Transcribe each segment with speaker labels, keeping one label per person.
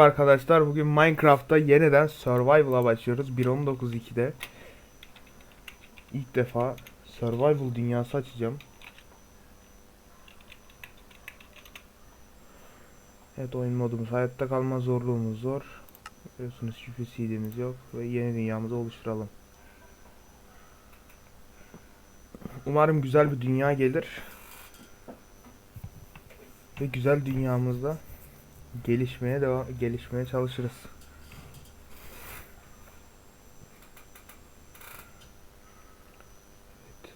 Speaker 1: Arkadaşlar bugün Minecraft'ta yeniden Survival'a başlıyoruz. 1.19.2'de İlk defa Survival dünyası açacağım. Evet oyun modumuz hayatta kalma zorluğumuz zor. Biliyorsunuz şifre CD'miz yok ve yeni dünyamızı oluşturalım. Umarım güzel bir dünya gelir. Ve güzel dünyamızda gelişmeye devam gelişmeye çalışırız. Evet.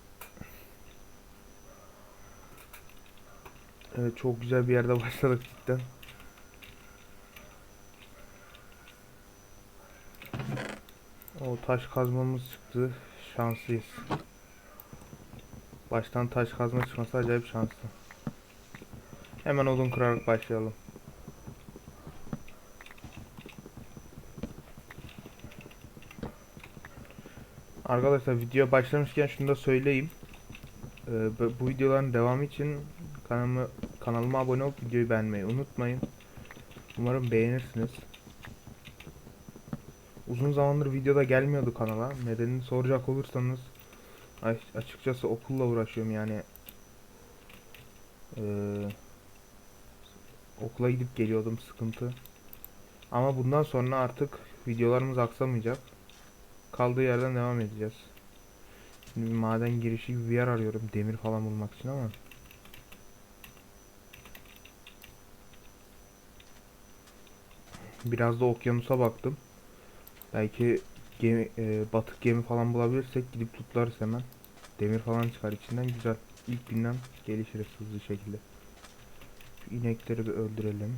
Speaker 1: Evet çok güzel bir yerde başladık cidden. O taş kazmamız çıktı. Şanslıyız. Baştan taş kazma çıkması acayip şanslı. Hemen odun kırarak başlayalım. Arkadaşlar video başlamışken şunu da söyleyeyim. Ee, bu- videoların devamı için kanalıma, kanalıma abone olup videoyu beğenmeyi unutmayın. Umarım beğenirsiniz. Uzun zamandır videoda gelmiyordu kanala. Nedenini soracak olursanız açıkçası okulla uğraşıyorum yani. Ee, okula gidip geliyordum sıkıntı. Ama bundan sonra artık videolarımız aksamayacak. Kaldığı yerden devam edeceğiz. Şimdi bir maden girişi gibi bir yer arıyorum demir falan bulmak için ama. Biraz da okyanusa baktım. Belki gemi, e, batık gemi falan bulabilirsek gidip tutlarız hemen. Demir falan çıkar içinden güzel. İlk günden gelişiriz hızlı şekilde. Şu inekleri bir öldürelim.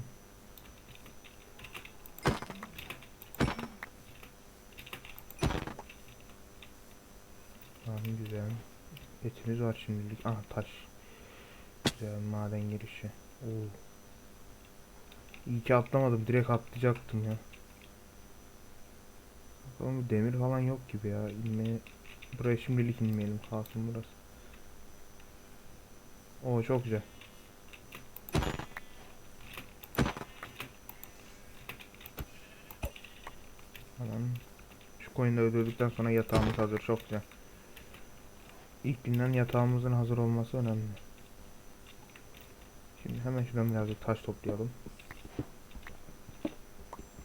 Speaker 1: Tamam güzel. Etimiz var şimdilik. Ah taş. Güzel maden girişi. Oo. İyi ki atlamadım. Direkt atlayacaktım ya. Bakalım demir falan yok gibi ya. İnmeye... Buraya şimdilik inmeyelim. Kalsın burası. Oo çok güzel. Şu koyunu öldürdükten sonra yatağımız hazır. Çok güzel. İlk günden yatağımızın hazır olması önemli. Şimdi hemen şuradan birazcık taş toplayalım.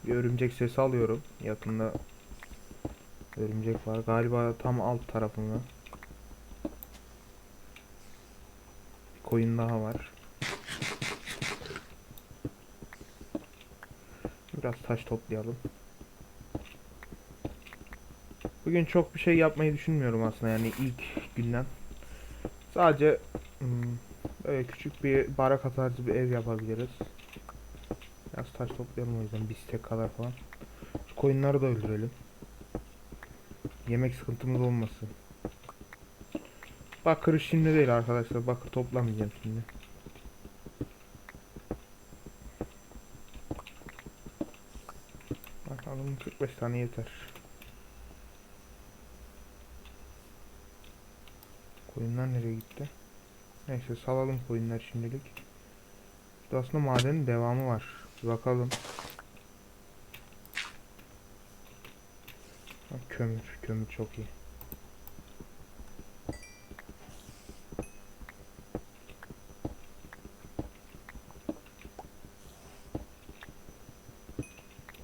Speaker 1: Bir örümcek sesi alıyorum. Yakında örümcek var. Galiba tam alt tarafında. Bir koyun daha var. Biraz taş toplayalım. Bugün çok bir şey yapmayı düşünmüyorum aslında yani ilk günden. Sadece hmm, böyle küçük bir baraka tarzı bir ev yapabiliriz. Biraz taş toplayalım o yüzden bir stek kadar falan. Şu koyunları da öldürelim. Yemek sıkıntımız olmasın. Bakır şimdi değil arkadaşlar. Bakır toplamayacağım şimdi. Bakalım 45 tane yeter. Koyunlar nereye gitti? Neyse salalım koyunlar şimdilik. Burada aslında madenin devamı var. Bir bakalım. Kömür. Kömür çok iyi.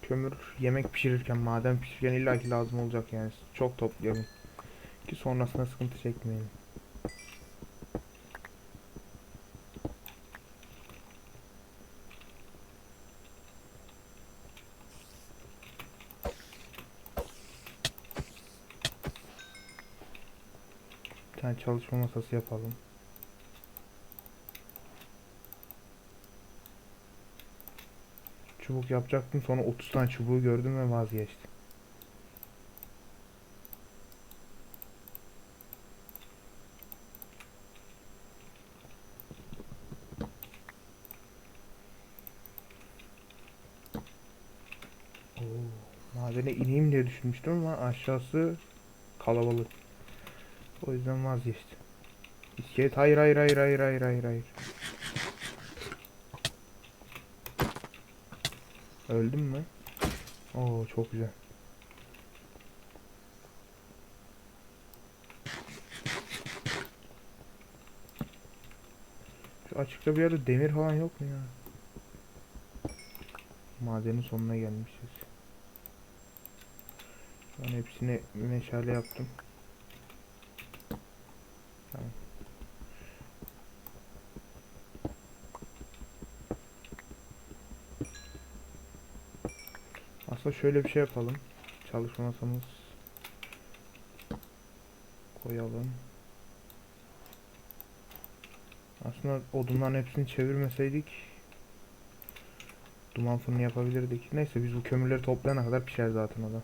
Speaker 1: Kömür yemek pişirirken, maden pişirirken illaki lazım olacak yani. Çok toplayalım. Ki sonrasında sıkıntı çekmeyelim. Bir tane çalışma masası yapalım. Çubuk yapacaktım sonra 30 tane çubuğu gördüm ve vazgeçtim. Madene ineyim diye düşünmüştüm ama aşağısı kalabalık. O yüzden vazgeçtim. İskelet hayır hayır hayır hayır hayır hayır hayır. Öldüm mü? Oo çok güzel. Şu açıkta bir yerde demir falan yok mu ya? Madenin sonuna gelmişiz. Ben hepsini meşale yaptım. Şöyle bir şey yapalım. Çalışma masamız koyalım. Aslında odunların hepsini çevirmeseydik duman fırını yapabilirdik. Neyse biz bu kömürleri toplayana kadar pişer zaten o da.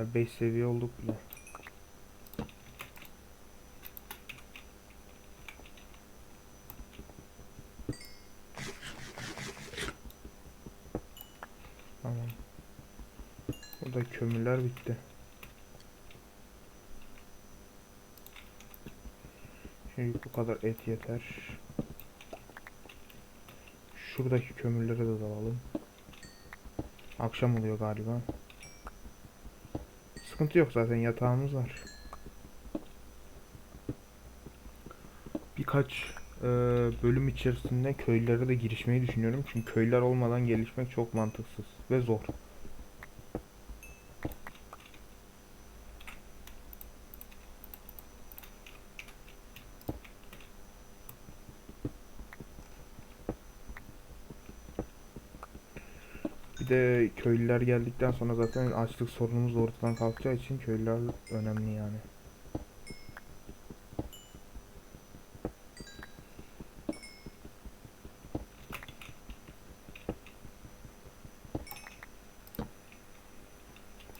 Speaker 1: Güzel 5 seviye olduk bile. Tamam. Burada kömürler bitti. Şimdi bu kadar et yeter. Şuradaki kömürleri de alalım. Akşam oluyor galiba. Sıkıntı yok zaten yatağımız var. Birkaç e, bölüm içerisinde köylere de girişmeyi düşünüyorum. Çünkü köyler olmadan gelişmek çok mantıksız ve zor. Bir de köylüler geldikten sonra zaten açlık sorunumuz ortadan kalkacağı için köylüler önemli yani.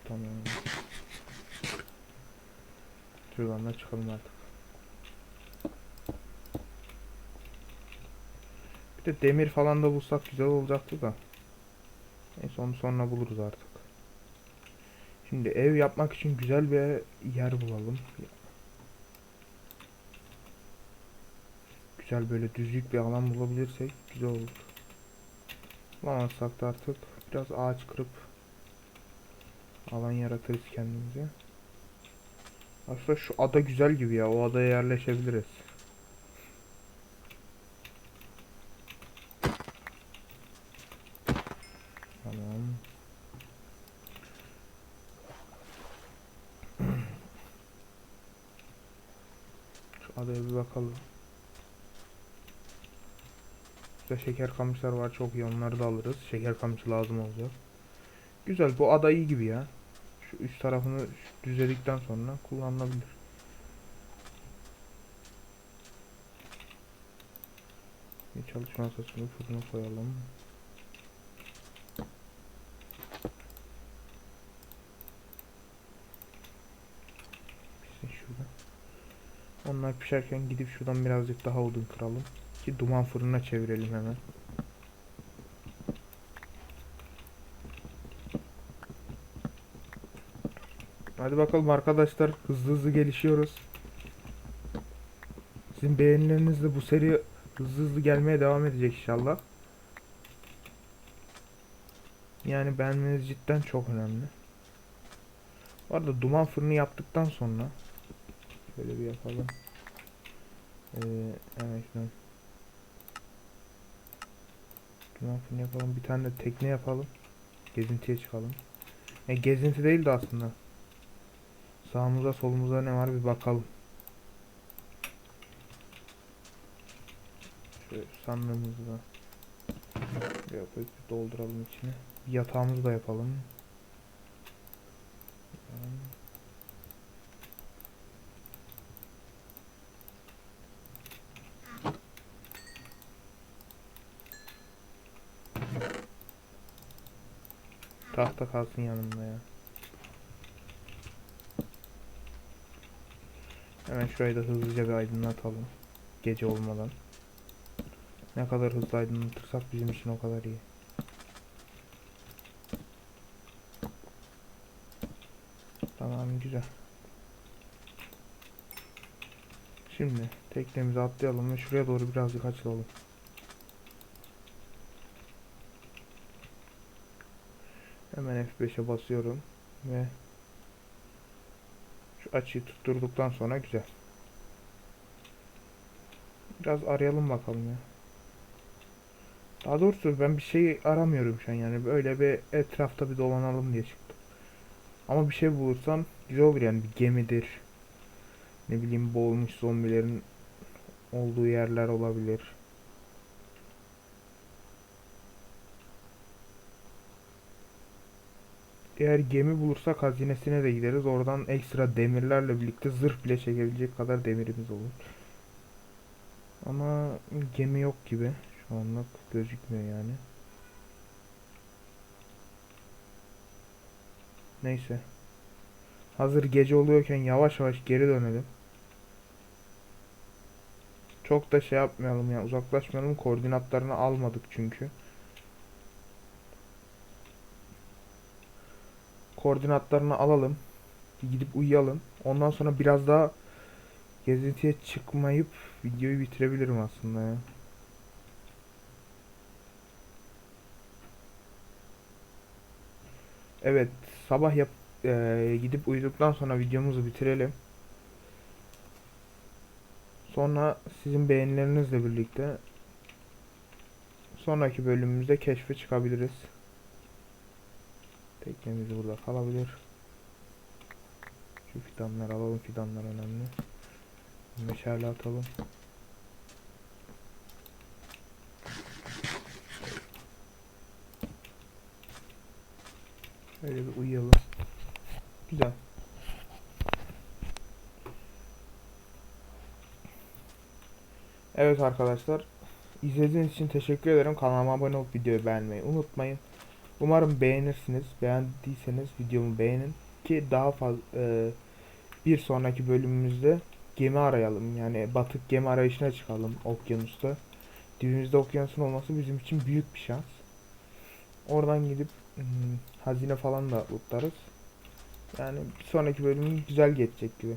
Speaker 1: Tamam. Da çıkalım artık. Bir de demir falan da bulsak güzel olacaktı da. Neyse onu sonra buluruz artık. Şimdi ev yapmak için güzel bir yer bulalım. Güzel böyle düzlük bir alan bulabilirsek güzel olur. Bulamazsak da artık biraz ağaç kırıp alan yaratırız kendimize. Aslında şu ada güzel gibi ya. O adaya yerleşebiliriz. Tamam. Şu adaya bir bakalım. Burada şeker kamışlar var çok iyi onları da alırız. Şeker kamışı lazım olacak. Güzel bu ada iyi gibi ya. Şu üst tarafını düzledikten sonra kullanılabilir. Bir çalışma masasını fırına koyalım. Onlar pişerken gidip şuradan birazcık daha odun kıralım. Ki duman fırına çevirelim hemen. Hadi bakalım arkadaşlar hızlı hızlı gelişiyoruz. Sizin beğenilerinizle bu seri hızlı hızlı gelmeye devam edecek inşallah. Yani beğenmeniz cidden çok önemli. Bu arada duman fırını yaptıktan sonra şöyle bir yapalım. Ee, evet. Duman fırını yapalım. Bir tane de tekne yapalım. Gezintiye çıkalım. E, gezinti değil de aslında. Sağımıza solumuza ne var bir bakalım. Şöyle sandığımızı da yapıp dolduralım içine. Bir yatağımızı da yapalım. Tahta kalsın yanımda ya. Hemen şurayı da hızlıca bir aydınlatalım. Gece olmadan. Ne kadar hızlı aydınlatırsak bizim için o kadar iyi. Tamam güzel. Şimdi teknemizi atlayalım ve şuraya doğru birazcık açılalım. Hemen F5'e basıyorum ve şu açıyı tutturduktan sonra güzel. Biraz arayalım bakalım ya. Daha doğrusu ben bir şey aramıyorum şu an yani böyle bir etrafta bir dolanalım diye çıktım. Ama bir şey bulursam güzel olur yani bir gemidir. Ne bileyim boğulmuş zombilerin olduğu yerler olabilir. Eğer gemi bulursak hazinesine de gideriz. Oradan ekstra demirlerle birlikte zırh bile çekebilecek kadar demirimiz olur. Ama gemi yok gibi. Şu anlık gözükmüyor yani. Neyse. Hazır gece oluyorken yavaş yavaş geri dönelim. Çok da şey yapmayalım ya uzaklaşmayalım koordinatlarını almadık çünkü. Koordinatlarını alalım. Gidip uyuyalım. Ondan sonra biraz daha gezintiye çıkmayıp videoyu bitirebilirim aslında ya. Evet, sabah yap eee, gidip uyuduktan sonra videomuzu bitirelim. Sonra sizin beğenilerinizle birlikte sonraki bölümümüzde keşfe çıkabiliriz. Teknemiz burada kalabilir. Şu fidanları alalım. Fidanlar önemli. Meşale atalım. Öyle bir uyuyalım. Güzel. Evet arkadaşlar. İzlediğiniz için teşekkür ederim. Kanalıma abone olup videoyu beğenmeyi unutmayın. Umarım beğenirsiniz. Beğendiyseniz videomu beğenin ki daha fazla bir sonraki bölümümüzde gemi arayalım. Yani batık gemi arayışına çıkalım okyanusta. Dibimizde okyanusun olması bizim için büyük bir şans. Oradan gidip hmm, hazine falan da lootlarız. Yani bir sonraki bölümün güzel geçecek gibi.